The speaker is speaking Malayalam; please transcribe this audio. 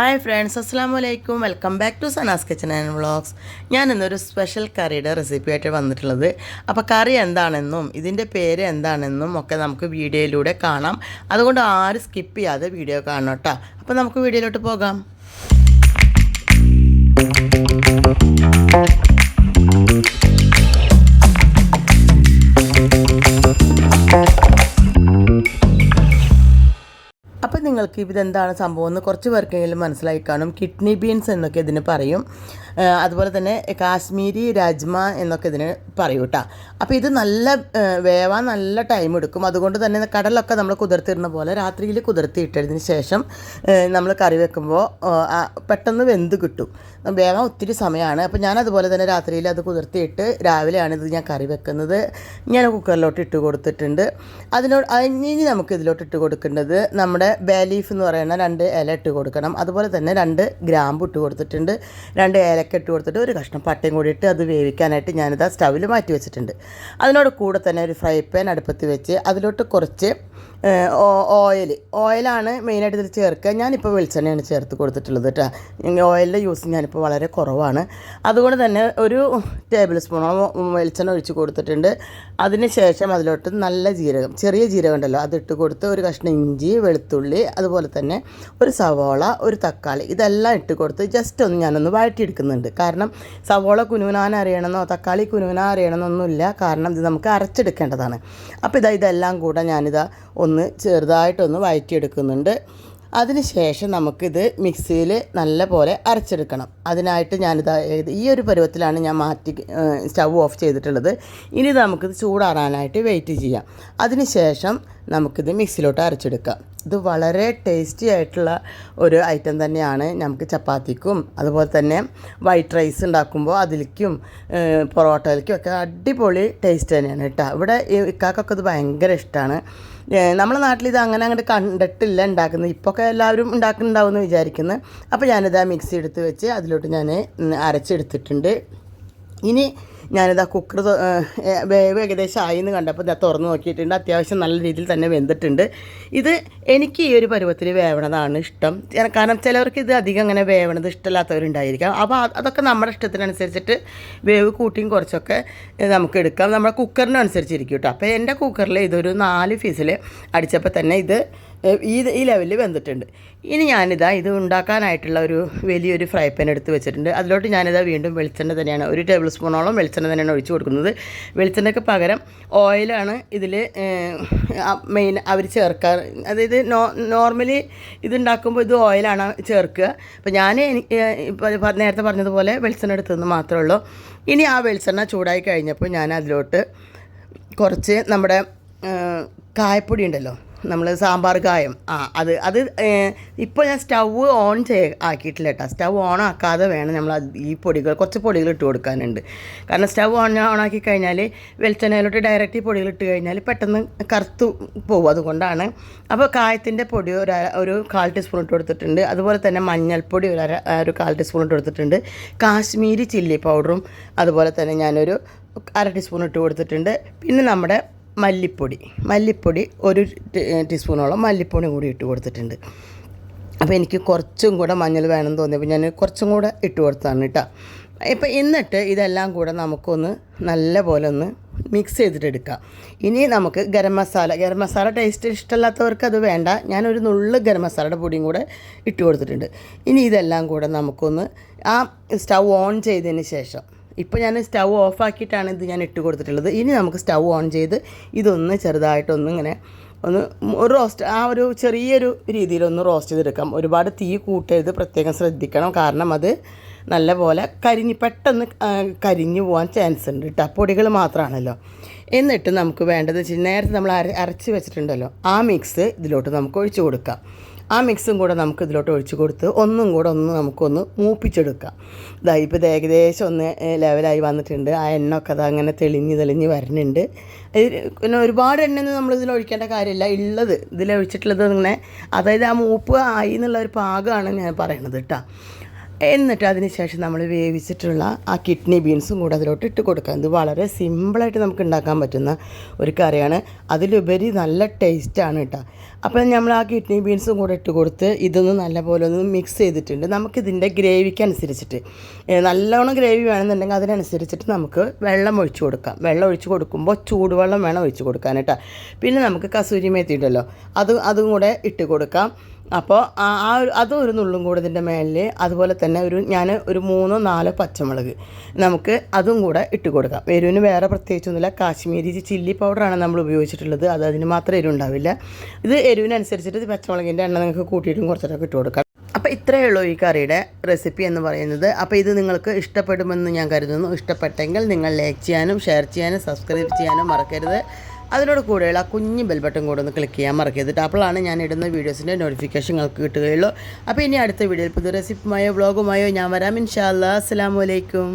ഹായ് ഫ്രണ്ട്സ് അസ്സാം വലൈക്കും welcome back to Sana's kitchen and vlogs. ഞാൻ ഇന്നൊരു സ്പെഷ്യൽ കറിയുടെ റെസിപ്പി ആയിട്ട് വന്നിട്ടുള്ളത്. അപ്പോൾ കറി എന്താണെന്നും ഇതിന്റെ പേര് എന്താണെന്നും ഒക്കെ നമുക്ക് വീഡിയോയിലൂടെ കാണാം. അതുകൊണ്ട് ആരും സ്കിപ്പ് ചെയ്യാതെ വീഡിയോ കാണണം കേട്ടോ അപ്പോൾ നമുക്ക് വീഡിയോയിലോട്ട് പോകാം. നിങ്ങൾക്ക് ഇതെന്താണ് സംഭവം എന്ന് കുറച്ച് പേർക്കെങ്കിലും മനസ്സിലായി കാണും. കിഡ്നി ബീൻസ് എന്നൊക്കെ ഇതിന് പറയും. അതുപോലെ തന്നെ കാശ്മീരി രാജ്മ എന്നൊക്കെ ഇതിന് പറയൂ കേട്ടോ അപ്പോൾ ഇത് നല്ല വേവാൻ നല്ല ടൈം എടുക്കും. അതുകൊണ്ട് തന്നെ കടലൊക്കെ നമ്മൾ കുതിർത്തിരുന്ന പോലെ രാത്രിയിൽ കുതിർത്തിയിട്ടതിന് ശേഷം നമ്മൾ കറി വെക്കുമ്പോൾ പെട്ടെന്ന് വെന്ത് കിട്ടും. വേവാൻ ഒത്തിരി സമയമാണ്. അപ്പോൾ ഞാൻ അതുപോലെ തന്നെ രാത്രിയിൽ അത് കുതിർത്തിയിട്ട് രാവിലെയാണ് ഇത് ഞാൻ കറി വെക്കുന്നത്. ഞാൻ കുക്കറിലോട്ട് ഇട്ട് കൊടുത്തിട്ടുണ്ട്. അതിനോട് ഇനി നമുക്ക് ഇതിലോട്ട് ഇട്ട് കൊടുക്കേണ്ടത് നമ്മുടെ ബേ ലീഫ് എന്ന് പറയുന്ന രണ്ട് ഇല ഇട്ട് കൊടുക്കണം. അതുപോലെ തന്നെ രണ്ട് ഗ്രാമ്പ് ഇട്ട് കൊടുത്തിട്ടുണ്ട്. രണ്ട് ഏലക്ക ഇട്ട് കൊടുത്തിട്ട് ഒരു കഷ്ണം പട്ടയും കൂടി ഇട്ട് അത് വേവിക്കാനായിട്ട് ഞാനിത് ആ സ്റ്റവിൽ മാറ്റി വെച്ചിട്ടുണ്ട്. അതിനോട് കൂടെ തന്നെ ഒരു ഫ്രൈ പാൻ അടുപ്പത്ത് വെച്ച് അതിലോട്ട് കുറച്ച് ഓയിൽ. ഓയിലാണ് മെയിനായിട്ട് ഇതിൽ ചേർക്കുക. ഞാനിപ്പോൾ വെളിച്ചെണ്ണയാണ് ചേർത്ത് കൊടുത്തിട്ടുള്ളത് കേട്ടോ. ഓയിലിന്റെ യൂസ് ഞാനിപ്പോൾ വളരെ കുറവാണ്. അതുകൊണ്ട് തന്നെ ഒരു ടേബിൾ സ്പൂണോളം വെളിച്ചെണ്ണ ഒഴിച്ച് കൊടുത്തിട്ടുണ്ട്. അതിന് ശേഷം അതിലോട്ട് നല്ല ജീരകം ചെറിയ ജീരകം ഉണ്ടല്ലോ അതിട്ട് കൊടുത്ത് ഒരു കഷ്ണം ഇഞ്ചി വെളുത്തുള്ളി അതുപോലെ തന്നെ ഒരു സവോള ഒരു തക്കാളി ഇതെല്ലാം ഇട്ട് കൊടുത്ത് ജസ്റ്റ് ഒന്ന് ഞാനൊന്ന് വഴറ്റിയെടുക്കുന്നുണ്ട്. കാരണം സവോള കുനുവിനാൻ അറിയണമെന്നോ തക്കാളി കുനുവിനാൻ അറിയണമെന്നൊന്നുമില്ല. കാരണം ഇത് നമുക്ക് അരച്ചെടുക്കേണ്ടതാണ്. അപ്പോൾ ഇതാ ഇതെല്ലാം കൂടെ ഞാനിതാ ഒന്ന് ചെറുതായിട്ടൊന്ന് വഴറ്റിയെടുക്കുന്നുണ്ട്. അതിനുശേഷം നമുക്കിത് മിക്സിയിൽ നല്ല പോലെ അരച്ചെടുക്കണം. അതിനായിട്ട് ഞാനിത് ഈ ഒരു പരുവത്തിലാണ് ഞാൻ മാറ്റി സ്റ്റൗ ഓഫ് ചെയ്തിട്ടുള്ളത്. ഇനി നമുക്കിത് ചൂടാറാനായിട്ട് വെയിറ്റ് ചെയ്യാം. അതിനുശേഷം നമുക്കിത് മിക്സിയിലോട്ട് അരച്ചെടുക്കാം. ഇത് വളരെ ടേസ്റ്റി ആയിട്ടുള്ള ഒരു ഐറ്റം തന്നെയാണ് നമുക്ക് ചപ്പാത്തിക്കും അതുപോലെ തന്നെ വൈറ്റ് റൈസ് ഉണ്ടാക്കുമ്പോൾ അതിലേക്കും പൊറോട്ടയിലേക്കും ഒക്കെ അടിപൊളി ടേസ്റ്റ് തന്നെയാണ് കേട്ടോ. ഇവിടെ ഇക്കാക്കൊക്കെ ഇത് ഭയങ്കര ഇഷ്ടമാണ് നമ്മുടെ നാട്ടിൽ ഇത് അങ്ങനെ അങ്ങോട്ട് കണ്ടിട്ടില്ല ഉണ്ടാക്കുന്നത് ഇപ്പോഴൊക്കെ എല്ലാവരും ഉണ്ടാക്കുന്നുണ്ടാവും എന്ന് വിചാരിക്കുന്നു. അപ്പോൾ ഞാനിത് ആ മിക്സി എടുത്ത് വെച്ച് അതിലോട്ട് ഞാൻ അരച്ചെടുത്തിട്ടുണ്ട്. ഇനി ഞാനിതാ കുക്കർ വേവ് ഏകദേശം ആയി എന്ന് കണ്ടപ്പോൾ ഇതാ തുറന്ന് നോക്കിയിട്ടുണ്ട്. അത്യാവശ്യം നല്ല രീതിയിൽ തന്നെ വെന്തിട്ടുണ്ട്. ഇത് എനിക്ക് ഈ ഒരു പരുവത്തിൽ വേവണതാണ് ഇഷ്ടം. കാരണം ചിലവർക്ക് ഇത് അധികം അങ്ങനെ വേവണത് ഇഷ്ടമില്ലാത്തവരുണ്ടായിരിക്കാം. അപ്പോൾ അതൊക്കെ നമ്മുടെ ഇഷ്ടത്തിനനുസരിച്ചിട്ട് വേവ് കൂട്ടിയും കുറച്ചൊക്കെ നമുക്ക് എടുക്കാം. നമ്മുടെ കുക്കറിനനുസരിച്ചിരിക്കും കേട്ടോ അപ്പോൾ എന്റെ കുക്കറിൽ ഇതൊരു നാല് ഫീസിൽ അടിച്ചപ്പോൾ തന്നെ ഇത് ഈ ഈ ലെവലിൽ വെന്തിട്ടുണ്ട് ഇനി ഞാനിതാ ഇത് ഉണ്ടാക്കാനായിട്ടുള്ള ഒരു വലിയൊരു ഫ്രൈ പാൻ എടുത്ത് വെച്ചിട്ടുണ്ട്. അതിലോട്ട് ഞാനിതാ വീണ്ടും വെളിച്ചെണ്ണ തന്നെയാണ് ഒരു ടേബിൾ സ്പൂണോളം വെളിച്ചെണ്ണ തന്നെയാണ് ഒഴിച്ച് കൊടുക്കുന്നത്. വെളിച്ചെണ്ണയ്ക്ക് പകരം ഓയിലാണ് ഇതിൽ മെയിൻ അവർ ചേർക്കാറ് അതായത് നോ നോർമലി ഇതുണ്ടാക്കുമ്പോൾ ഇത് ഓയിലാണ് ചേർക്കുക. അപ്പോൾ ഞാൻ നേരത്തെ പറഞ്ഞതുപോലെ വെളിച്ചെണ്ണ എടുത്തതെന്ന് മാത്രമേ ഉള്ളൂ. ഇനി ആ വെളിച്ചെണ്ണ ചൂടായി കഴിഞ്ഞപ്പോൾ ഞാൻ അതിലോട്ട് കുറച്ച് നമ്മുടെ കായപ്പൊടി ഉണ്ടല്ലോ നമ്മൾ സാമ്പാർ കായം. ആ അത് അത് ഇപ്പോൾ ഞാൻ സ്റ്റവ് ഓൺ ചെയ്യ ആക്കിയിട്ടില്ല കേട്ടോ. സ്റ്റവ് ഓൺ ആക്കാതെ വേണം നമ്മൾ ഈ പൊടികൾ കുറച്ച് പൊടികൾ ഇട്ട് കൊടുക്കാനുണ്ട്. കാരണം സ്റ്റവ് ഓൺ ഓൺ ആക്കി കഴിഞ്ഞാൽ വെളിച്ചെണ്ണയിലോട്ട് ഡയറക്റ്റ് ഈ പൊടികൾ ഇട്ട് കഴിഞ്ഞാൽ പെട്ടെന്ന് കറുത്തു പോകും. അതുകൊണ്ടാണ്. അപ്പോൾ കായത്തിന്റെ പൊടി ഒരു ഒരു കാൽ ടീസ്പൂൺ ഇട്ട് കൊടുത്തിട്ടുണ്ട്. അതുപോലെ തന്നെ മഞ്ഞൾപ്പൊടി ഒരു അര ഒരു കാൽ ടീസ്പൂൺ ഇട്ട് കൊടുത്തിട്ടുണ്ട്. കാശ്മീരി ചില്ലി പൗഡറും അതുപോലെ തന്നെ ഞാനൊരു അര ടീസ്പൂൺ ഇട്ട് കൊടുത്തിട്ടുണ്ട്. പിന്നെ നമ്മുടെ മല്ലിപ്പൊടി. മല്ലിപ്പൊടി ഒരു ടീസ്പൂണോളം മല്ലിപ്പൊടി കൂടി ഇട്ട് കൊടുത്തിട്ടുണ്ട്. അപ്പോൾ എനിക്ക് കുറച്ചും കൂടെ മഞ്ഞൾ വേണം തോന്നിയപ്പോൾ ഞാൻ കുറച്ചും കൂടെ ഇട്ട് കൊടുത്തതാണ് കേട്ടോ ഇപ്പം എന്നിട്ട് ഇതെല്ലാം കൂടെ നമുക്കൊന്ന് നല്ല പോലെ ഒന്ന് മിക്സ് ചെയ്തിട്ടെടുക്കാം ഇനി നമുക്ക് ഗരം മസാല. ഗരം മസാല ടേസ്റ്റ് ഇഷ്ടമല്ലാത്തവർക്ക് അത് വേണ്ട. ഞാനൊരു നുള്ള് ഗരം മസാലയുടെ പൊടിയും കൂടെ ഇട്ട് കൊടുത്തിട്ടുണ്ട്. ഇനി ഇതെല്ലാം കൂടെ നമുക്കൊന്ന് ആ സ്റ്റൗ ഓൺ ചെയ്തതിന് ശേഷം ഇപ്പോൾ ഞാൻ സ്റ്റൗ ഓഫാക്കിയിട്ടാണ് ഇത് ഞാൻ ഇട്ട് കൊടുത്തിട്ടുള്ളത്. ഇനി നമുക്ക് സ്റ്റൗ ഓൺ ചെയ്ത് ഇതൊന്ന് ചെറുതായിട്ടൊന്ന് ഇങ്ങനെ ഒന്ന് റോസ്റ്റ് ആ ഒരു ചെറിയൊരു രീതിയിലൊന്ന് റോസ്റ്റ് ചെയ്തെടുക്കാം. ഒരുപാട് തീ കൂട്ടരുത് പ്രത്യേകം ശ്രദ്ധിക്കണം. കാരണം അത് നല്ലപോലെ കരിഞ്ഞ് പെട്ടെന്ന് കരിഞ്ഞു പോകാൻ ചാൻസ് ഉണ്ട് കേട്ടോ പൊടികൾ മാത്രമാണല്ലോ. എന്നിട്ട് നമുക്ക് വേണ്ടത് നേരത്തെ നമ്മൾ അര അരച്ച് വെച്ചിട്ടുണ്ടല്ലോ. ആ മിക്സ് ഇതിലോട്ട് നമുക്ക് ഒഴിച്ചു കൊടുക്കാം. ആ മിക്സും കൂടെ നമുക്ക് ഇതിലോട്ട് ഒഴിച്ചു കൊടുത്ത് ഒന്നും കൂടെ ഒന്ന് നമുക്കൊന്ന് മൂപ്പിച്ചെടുക്കാം. ഇതാ ഇപ്പോൾ ഏകദേശം ഒന്ന് ലെവലായി വന്നിട്ടുണ്ട്. ആ എണ്ണ ഒക്കെ അത് അങ്ങനെ തെളിഞ്ഞ് തെളിഞ്ഞ് വരുന്നുണ്ട്. പിന്നെ ഒരുപാട് എണ്ണയൊന്നും നമ്മൾ ഇതിൽ ഒഴിക്കേണ്ട കാര്യമില്ല. ഉള്ളത് ഇതിൽ ഒഴിച്ചിട്ടുള്ളത് ഇങ്ങനെ അതായത് ആ മൂപ്പ് ആയി എന്നുള്ള ഒരു പാകമാണ് ഞാൻ പറയണത് കേട്ടോ. എന്നിട്ട് അതിന് ശേഷം നമ്മൾ വേവിച്ചിട്ടുള്ള ആ കിഡ്നി ബീൻസും കൂടെ അതിലോട്ട് ഇട്ട് കൊടുക്കുക. ഇത് വളരെ സിമ്പിളായിട്ട് നമുക്ക് ഉണ്ടാക്കാൻ പറ്റുന്ന ഒരു കറിയാണ്. അതിലുപരി നല്ല ടേസ്റ്റാണ് കേട്ടോ. അപ്പോൾ നമ്മൾ ആ കിഡ്നി ബീൻസും കൂടെ ഇട്ട് കൊടുത്ത് ഇതൊന്ന് നല്ലപോലെ ഒന്ന് മിക്സ് ചെയ്തിട്ടുണ്ട്. നമുക്കിതിന്റെ ഗ്രേവിക്ക് അനുസരിച്ചിട്ട് നല്ലോണം ഗ്രേവി വേണമെന്നുണ്ടെങ്കിൽ അതിനനുസരിച്ചിട്ട് നമുക്ക് വെള്ളം ഒഴിച്ച് കൊടുക്കാം. വെള്ളം ഒഴിച്ച് കൊടുക്കുമ്പോൾ ചൂടുവെള്ളം വേണം ഒഴിച്ച് കൊടുക്കാൻ കേട്ടോ. പിന്നെ നമുക്ക് കസൂരി മേത്തി ഉണ്ടല്ലോ അത് അതും കൂടെ ഇട്ട് കൊടുക്കാം. അപ്പോൾ ആ അതും ഒരു നുള്ളും കൂടെ ഇതിന്റെ മേളിൽ അതുപോലെ തന്നെ ഒരു ഞാൻ ഒരു മൂന്നോ നാലോ പച്ചമുളക് നമുക്ക് അതും കൂടെ ഇട്ട് കൊടുക്കാം. എരിവിന് വേറെ പ്രത്യേകിച്ചൊന്നുമില്ല. കാശ്മീരി ചില്ലി പൗഡറാണ് നമ്മൾ ഉപയോഗിച്ചിട്ടുള്ളത്. അത് അതിന് മാത്രം എരിവുണ്ടാവില്ല ഇത് എരിവിനനുസരിച്ചിട്ട് പച്ചമുളകിന്റെ എണ്ണ നിങ്ങൾക്ക് കൂട്ടിയിട്ടും കുറച്ചിട്ടൊക്കെ ഇട്ട് കൊടുക്കാം. അപ്പോൾ ഇത്രയേ ഉള്ളൂ ഈ കറിയുടെ റെസിപ്പി എന്ന് പറയുന്നത്. അപ്പോൾ ഇത് നിങ്ങൾക്ക് ഇഷ്ടപ്പെടുമെന്ന് ഞാൻ കരുതുന്നു. ഇഷ്ടപ്പെട്ടെങ്കിൽ നിങ്ങൾ ലൈക്ക് ചെയ്യാനും ഷെയർ ചെയ്യാനും സബ്സ്ക്രൈബ് ചെയ്യാനും മറക്കരുത്. അതിനോട് കൂടെയുള്ള ആ കുഞ്ഞ് ബെൽ ബട്ടൺ കൂടെ ഒന്ന് ക്ലിക്ക് ചെയ്യാൻ മറക്കരുത് അപ്പോഴാണ് ഞാൻ ഇടുന്ന വീഡിയോസിന്റെ നോട്ടിഫിക്കേഷൻ നിങ്ങൾക്ക് കിട്ടുകയുള്ളൂ. അപ്പോൾ ഇനി അടുത്ത വീഡിയോയിൽ പുതിയ റെസിപ്പുമായോ വ്ളോഗുമായോ ഞാൻ വരാം. ഇൻഷാല്ലാ അസ്സാം വലൈക്കും